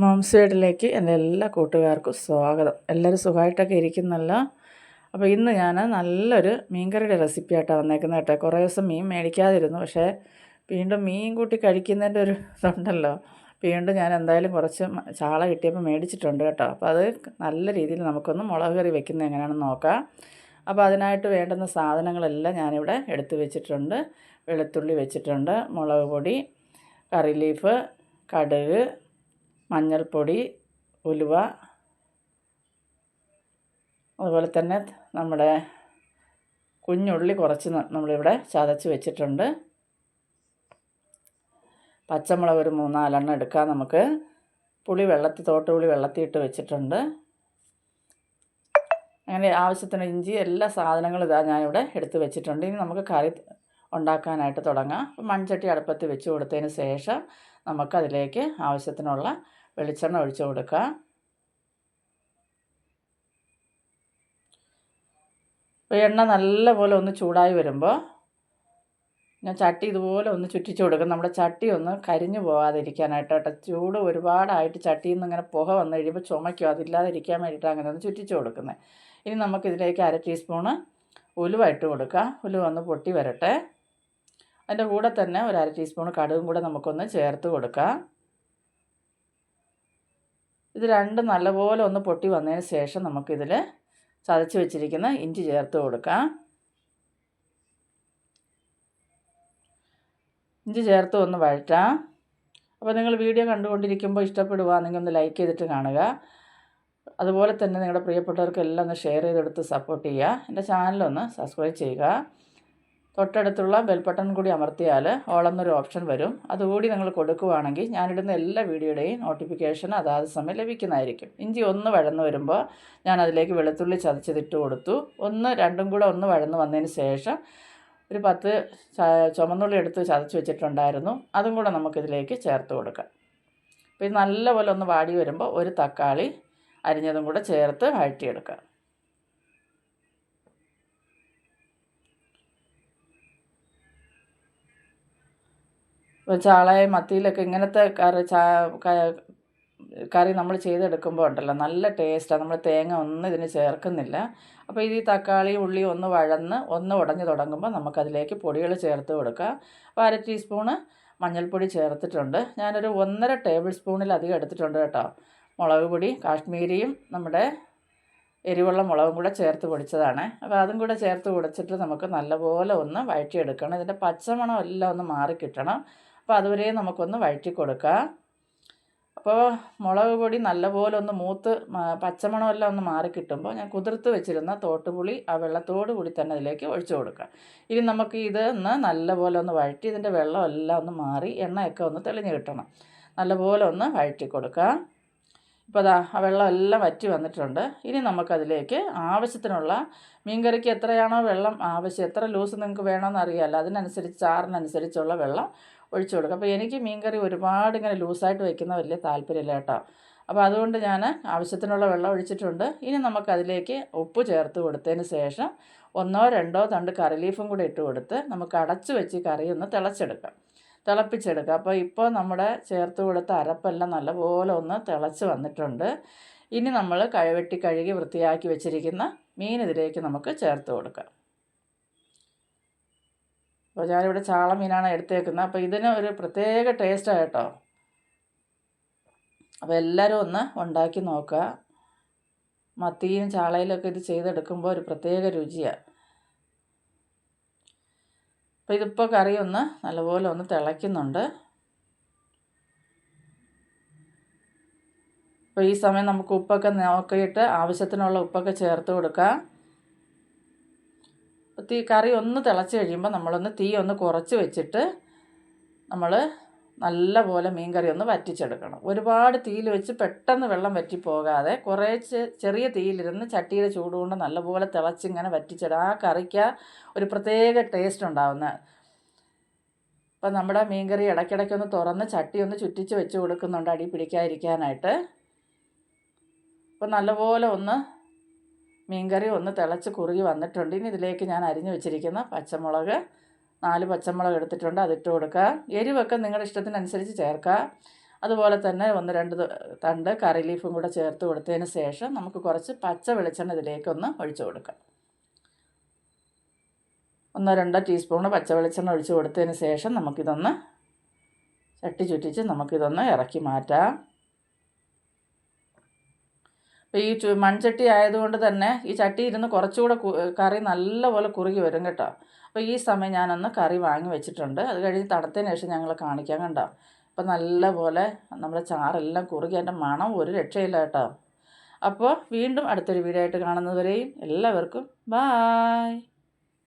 Moms വീട്ടിലേക്ക് എന്റെ എല്ലാ കൂട്ടുകാർക്കും സ്വാഗതം. എല്ലാവരും സുഖമായിട്ടൊക്കെ ഇരിക്കുന്നല്ല? അപ്പോൾ ഇന്ന് ഞാൻ നല്ലൊരു മീൻകറിയുടെ റെസിപ്പി ആയിട്ടാണ് വന്നേക്കുന്നത് കേട്ടോ. കുറേ ദിവസം മീൻ മേടിക്കാതിരുന്നു. പക്ഷേ വീണ്ടും മീൻ കൂട്ടി കഴിക്കുന്നതിന്റെ ഒരു ഇതുണ്ടല്ലോ. വീണ്ടും ഞാൻ എന്തായാലും കുറച്ച് ചാള കിട്ടിയപ്പോൾ മേടിച്ചിട്ടുണ്ട് കേട്ടോ. അപ്പോൾ അത് നല്ല രീതിയിൽ നമുക്കൊന്ന് മുളക് കറി വെക്കുന്നത് എങ്ങനെയാണെന്ന് നോക്കാം. അപ്പോൾ അതിനായിട്ട് വേണ്ടുന്ന സാധനങ്ങളെല്ലാം ഞാനിവിടെ എടുത്തു വെച്ചിട്ടുണ്ട്. വെളുത്തുള്ളി വെച്ചിട്ടുണ്ട്. മുളക് പൊടി കറി ലീഫ് കടുക് മഞ്ഞൾപ്പൊടി ഉലുവ അതുപോലെ തന്നെ നമ്മുടെ കുഞ്ഞുള്ളി കുറച്ച് നമ്മളിവിടെ ചതച്ച് വെച്ചിട്ടുണ്ട്. പച്ചമുളക് ഒരു മൂന്നാലെണ്ണം എടുക്കാം നമുക്ക്. പുളി വെള്ളത്തിൽ തോട്ടുപുളി വെള്ളത്തിൽ ഇട്ട് വെച്ചിട്ടുണ്ട്. അങ്ങനെ ആവശ്യത്തിന് ഇഞ്ചി എല്ലാ സാധനങ്ങളും ഇതാ ഞാനിവിടെ എടുത്ത് വെച്ചിട്ടുണ്ട്. ഇനി നമുക്ക് കറി ഉണ്ടാക്കാനായിട്ട് തുടങ്ങാം. മൺചട്ടി അടുപ്പത്ത് വെച്ച് കൊടുത്തതിന് ശേഷം നമുക്കതിലേക്ക് ആവശ്യത്തിനുള്ള വെളിച്ചെണ്ണ ഒഴിച്ചു കൊടുക്കുക. എണ്ണ നല്ലപോലെ ഒന്ന് ചൂടായി വരുമ്പോൾ ഞാൻ ചട്ടി ഇതുപോലെ ഒന്ന് ചുറ്റിച്ചു കൊടുക്കും. നമ്മുടെ ചട്ടി ഒന്ന് കരിഞ്ഞു പോകാതിരിക്കാനായിട്ട് കേട്ടോ. ചൂട് ഒരുപാടായിട്ട് ചട്ടിയിൽ നിന്ന് ഇങ്ങനെ പുക വന്നു കഴിയുമ്പോൾ ചുമയ്ക്കും. അതില്ലാതിരിക്കാൻ വേണ്ടിയിട്ട് അങ്ങനെ ഒന്ന് ചുറ്റിച്ചു കൊടുക്കുന്നത്. ഇനി നമുക്കിതിലേക്ക് അര ടീസ്പൂണ് ഉലുവ ഇട്ട് കൊടുക്കുക. ഉലുവ ഒന്ന് പൊട്ടി വരട്ടെ. അതിന്റെ കൂടെ തന്നെ ഒരു അര ടീസ്പൂൺ കടുകും കൂടെ നമുക്കൊന്ന് ചേർത്ത് കൊടുക്കാം. ഇത് രണ്ടും നല്ലപോലെ ഒന്ന് പൊട്ടി വന്നതിന് ശേഷം നമുക്കിതിൽ ചതച്ച് വെച്ചിരിക്കുന്ന ഇഞ്ചി ചേർത്ത് കൊടുക്കാം. ഇഞ്ചി ചേർത്ത് ഒന്ന് വഴറ്റാം. അപ്പോൾ നിങ്ങൾ വീഡിയോ കണ്ടുകൊണ്ടിരിക്കുമ്പോൾ ഇഷ്ടപ്പെടുവാണെങ്കിൽ ഒന്ന് ലൈക്ക് ചെയ്തിട്ട് കാണുക. അതുപോലെ തന്നെ നിങ്ങളുടെ പ്രിയപ്പെട്ടവർക്കെല്ലാം ഒന്ന് ഷെയർ ചെയ്തെടുത്ത് സപ്പോർട്ട് ചെയ്യുക. എന്റെ ചാനലൊന്ന് സബ്സ്ക്രൈബ് ചെയ്യുക. തൊട്ടടുത്തുള്ള ബെൽ ബട്ടൺ കൂടി അമർത്തിയാൽ ഓളെന്നൊരു ഓപ്ഷൻ വരും. അതുകൂടി നിങ്ങൾ കൊടുക്കുവാണെങ്കിൽ ഞാനിടുന്ന എല്ലാ വീഡിയോയുടെയും നോട്ടിഫിക്കേഷൻ അതാത് സമയം ലഭിക്കുന്നതായിരിക്കും. ഇഞ്ചി ഒന്ന് വഴന്ന് വരുമ്പോൾ ഞാൻ അതിലേക്ക് വെളുത്തുള്ളി ചതച്ചതിട്ട് കൊടുത്തു. ഒന്ന് രണ്ടും കൂടെ ഒന്ന് വഴന്ന് വന്നതിന് ശേഷം ഒരു പത്ത് ചുമന്നുള്ളി എടുത്ത് ചതച്ച് വെച്ചിട്ടുണ്ടായിരുന്നു. അതും കൂടെ നമുക്കിതിലേക്ക് ചേർത്ത് കൊടുക്കാം. അപ്പോൾ ഇത് നല്ലപോലെ ഒന്ന് വാടി വരുമ്പോൾ ഒരു തക്കാളി അരിഞ്ഞതും കൂടെ ചേർത്ത് വഴറ്റിയെടുക്കാം. ഇപ്പോൾ ചാളയും മത്തിയിലൊക്കെ ഇങ്ങനത്തെ കറി കറി നമ്മൾ ചെയ്തെടുക്കുമ്പോൾ ഉണ്ടല്ലോ നല്ല ടേസ്റ്റാണ് നമ്മൾ തേങ്ങ ഒന്നും ഇതിന് ചേർക്കുന്നില്ല. അപ്പോൾ ഇത് ഈ തക്കാളി ഉള്ളി ഒന്ന് വഴന്ന് ഒന്ന് ഉടഞ്ഞു തുടങ്ങുമ്പോൾ നമുക്കതിലേക്ക് പൊടികൾ ചേർത്ത് കൊടുക്കുക. അപ്പോൾ അര ടീസ്പൂണ് മഞ്ഞൾപ്പൊടി ചേർത്തിട്ടുണ്ട്. ഞാനൊരു ഒന്നര ടേബിൾ സ്പൂണിലധികം എടുത്തിട്ടുണ്ട് കേട്ടോ. മുളക് പൊടി കാശ്മീരിയും നമ്മുടെ എരിവുള്ള മുളകും കൂടെ ചേർത്ത് പൊടിച്ചതാണ്. അപ്പോൾ അതും കൂടെ ചേർത്ത് പൊടിച്ചിട്ട് നമുക്ക് നല്ലപോലെ ഒന്ന് വഴറ്റിയെടുക്കണം. ഇതിന്റെ പച്ചമണം എല്ലാം ഒന്ന് മാറിക്കിട്ടണം അപ്പോൾ അതുവരെ നമുക്കൊന്ന് വഴറ്റി കൊടുക്കാം. അപ്പോൾ മുളക് പൊടി നല്ലപോലെ ഒന്ന് മൂത്ത് പച്ചമണമെല്ലാം ഒന്ന് മാറി കിട്ടുമ്പോൾ ഞാൻ കുതിർത്ത് വെച്ചിരുന്ന തോട്ടുപുളി ആ വെള്ളത്തോട് കൂടി തന്നെ അതിലേക്ക് ഒഴിച്ചു കൊടുക്കാം. ഇനി നമുക്ക് ഇത് ഒന്ന് നല്ലപോലെ ഒന്ന് വഴറ്റി ഇതിന്റെ വെള്ളമെല്ലാം ഒന്ന് മാറി എണ്ണയൊക്കെ ഒന്ന് തെളിഞ്ഞ് കിട്ടണം. നല്ലപോലെ ഒന്ന് വഴറ്റി കൊടുക്കാം. ഇപ്പോൾ അതാ ആ വെള്ളമെല്ലാം വറ്റി വന്നിട്ടുണ്ട്. ഇനി നമുക്കതിലേക്ക് ആവശ്യത്തിനുള്ള മീൻകറിക്ക് എത്രയാണോ വെള്ളം ആവശ്യം എത്ര ലൂസ് നിങ്ങൾക്ക് വേണമെന്ന് അറിയാമല്ലോ. അതിനനുസരിച്ച് ചാറിനനുസരിച്ചുള്ള വെള്ളം ഒഴിച്ചു കൊടുക്കും. അപ്പോൾ എനിക്ക് മീൻകറി ഒരുപാട് ഇങ്ങനെ ലൂസായിട്ട് വെക്കുന്ന വലിയ താല്പര്യമില്ല കേട്ടോ. അപ്പോൾ അതുകൊണ്ട് ഞാൻ ആവശ്യത്തിനുള്ള വെള്ളം ഒഴിച്ചിട്ടുണ്ട്. ഇനി നമുക്കതിലേക്ക് ഉപ്പ് ചേർത്ത് കൊടുത്തതിന് ശേഷം ഒന്നോ രണ്ടോ തണ്ട് കറി ലീഫും കൂടി ഇട്ട് കൊടുത്ത് നമുക്ക് അടച്ച് വെച്ച് കറി ഒന്ന് തിളച്ചെടുക്കാം. തിളപ്പിച്ചെടുക്കുക. അപ്പോൾ ഇപ്പോൾ നമ്മുടെ ചേർത്ത് കൊടുത്ത അരപ്പെല്ലാം നല്ലപോലെ ഒന്ന് തിളച്ച് വന്നിട്ടുണ്ട്. ഇനി നമ്മൾ കഴുവെട്ടി കഴുകി വൃത്തിയാക്കി വെച്ചിരിക്കുന്ന മീൻ ഇതിലേക്ക് നമുക്ക് ചേർത്ത് കൊടുക്കാം. അപ്പോൾ ഞാനിവിടെ ചാള മീനാണ് എടുത്തേക്കുന്നത്. അപ്പോൾ ഇതിന് ഒരു പ്രത്യേക ടേസ്റ്റാണ് കേട്ടോ. അപ്പോൾ എല്ലാവരും ഒന്ന് ഉണ്ടാക്കി നോക്കുക. മത്തിയും ചാളയിലൊക്കെ ഇത് ചെയ്തെടുക്കുമ്പോൾ ഒരു പ്രത്യേക രുചിയാണ് അപ്പോൾ ഇതിപ്പോൾ കറി ഒന്ന് നല്ലപോലെ ഒന്ന് തിളയ്ക്കുന്നുണ്ട്. അപ്പോൾ ഈ സമയം നമുക്ക് ഉപ്പൊക്കെ നോക്കിയിട്ട് ആവശ്യത്തിനുള്ള ഉപ്പൊക്കെ ചേർത്ത് കൊടുക്കാം. അപ്പോൾ തീ കറി ഒന്ന് തിളച്ച് കഴിയുമ്പോൾ നമ്മളൊന്ന് തീ ഒന്ന് കുറച്ച് വെച്ചിട്ട് നമ്മൾ നല്ലപോലെ മീൻ കറി ഒന്ന് വറ്റിച്ചെടുക്കണം. ഒരുപാട് തീയിൽ വെച്ച് പെട്ടെന്ന് വെള്ളം വറ്റിപ്പോകാതെ കുറേ ചെറിയ തീയിലിരുന്ന് ചട്ടിയുടെ ചൂടുകൊണ്ട് നല്ലപോലെ തിളച്ചിങ്ങനെ വറ്റിച്ചെടുക്കുക ആ കറിക്ക് ഒരു പ്രത്യേക ടേസ്റ്റ് ഉണ്ടാവുന്ന. അപ്പം നമ്മുടെ മീൻകറി ഇടയ്ക്കിടയ്ക്ക് ഒന്ന് തുറന്ന് ചട്ടി ഒന്ന് ചുറ്റിച്ച് വെച്ച് കൊടുക്കുന്നുണ്ട് അടി പിടിക്കാതിരിക്കാനായിട്ട്. അപ്പം നല്ലപോലെ ഒന്ന് മീൻകറി ഒന്ന് തിളച്ച് കുറുകി വന്നിട്ടുണ്ട്. ഇനി ഇതിലേക്ക് ഞാൻ അരിഞ്ഞു വെച്ചിരിക്കുന്ന പച്ചമുളക് നാല് പച്ചമുളക് എടുത്തിട്ടുണ്ട് അതിട്ട് കൊടുക്കുക. എരിവൊക്കെ നിങ്ങളുടെ ഇഷ്ടത്തിനനുസരിച്ച് ചേർക്കുക. അതുപോലെ തന്നെ ഒന്ന് രണ്ട് തണ്ട് കറി ലീഫും കൂടെ ചേർത്ത് കൊടുത്തതിന് ശേഷം നമുക്ക് കുറച്ച് പച്ച വെളിച്ചെണ്ണ ഇതിലേക്കൊന്ന് ഒഴിച്ചു കൊടുക്കാം. ഒന്നോ രണ്ടോ ടീസ്പൂണ് പച്ച വെളിച്ചെണ്ണ ഒഴിച്ച് കൊടുത്തതിന് ശേഷം നമുക്കിതൊന്ന് ചട്ടി ചുറ്റിച്ച് നമുക്കിതൊന്ന് ഇറക്കി മാറ്റാം. അപ്പോൾ ഈ മൺചട്ടി ആയതുകൊണ്ട് തന്നെ ഈ ചട്ടി ഇരുന്ന് കുറച്ചുകൂടെ കറി നല്ലപോലെ കുറുകി വരും കേട്ടോ. അപ്പോൾ ഈ സമയം ഞാനൊന്ന് കറി വാങ്ങി വെച്ചിട്ടുണ്ട്. അത് കഴിഞ്ഞ് തണുത്തതിന് ശേഷം ഞങ്ങൾ കാണിക്കാൻ കണ്ടോ? അപ്പോൾ നല്ലപോലെ നമ്മുടെ ചാറെല്ലാം കുറുകി അതിന്റെ മണം ഒരു രക്ഷയില്ല കേട്ടോ. അപ്പോൾ വീണ്ടും അടുത്തൊരു വീഡിയോ ആയിട്ട് കാണുന്നതുവരെയും എല്ലാവർക്കും ബായ്.